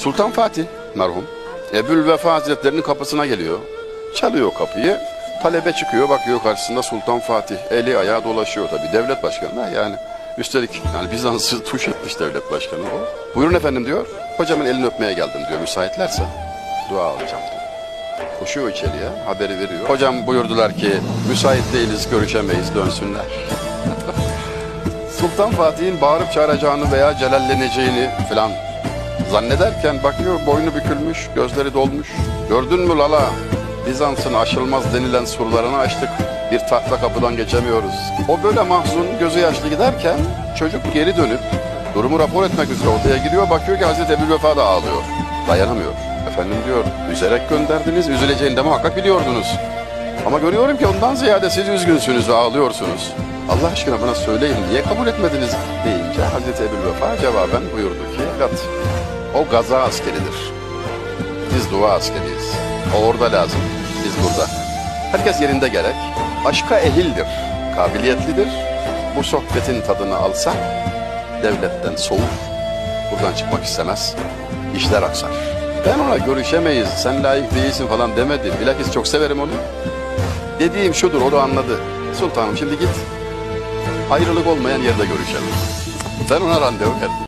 Sultan Fatih merhum Ebül Vefa Hazretleri'nin kapısına geliyor. Çalıyor kapıyı. Talebe çıkıyor bakıyor karşısında Sultan Fatih. Eli ayağı dolaşıyor tabi devlet başkanı yani. Üstelik yani Bizans'ı tuş etmiş devlet başkanı o. Buyurun efendim diyor. Hocamın elini öpmeye geldim diyor müsaitlerse. Dua alacağım diyor. Koşuyor içeriye haberi veriyor. Hocam buyurdular ki müsait değiliz görüşemeyiz dönsünler. Sultan Fatih'in bağırıp çağıracağını veya celalleneceğini falan zannederken bakıyor boynu bükülmüş, gözleri dolmuş. Gördün mü Lala? Bizans'ın aşılmaz denilen surlarını açtık. Bir tahta kapıdan geçemiyoruz. O böyle mahzun, gözü yaşlı giderken çocuk geri dönüp durumu rapor etmek üzere odaya giriyor. Bakıyor ki Hazreti Ebu'l-Vefa da ağlıyor. Dayanamıyor. Efendim diyor, üzerek gönderdiniz, üzüleceğini de muhakkak biliyordunuz. Ama görüyorum ki ondan ziyade siz üzgünsünüz ve ağlıyorsunuz. Allah aşkına bana söyleyin niye kabul etmediniz deyince Hazreti Ebu'l-Vefa cevaben buyurdu ki evlat o gaza askeridir. Biz dua askeriyiz. O orada lazım, biz burada. Herkes yerinde gerek. Aşka ehildir, kabiliyetlidir. Bu sohbetin tadını alsa devletten soğur. Buradan çıkmak istemez. İşler aksar. Ben ona görüşemeyiz, sen layık değilsin falan demedim. Bilakis çok severim onu. Dediğim şudur, o da anladı. Sultanım şimdi git. Ayrılık olmayan yerde görüşelim. Ben ona randevu verdim.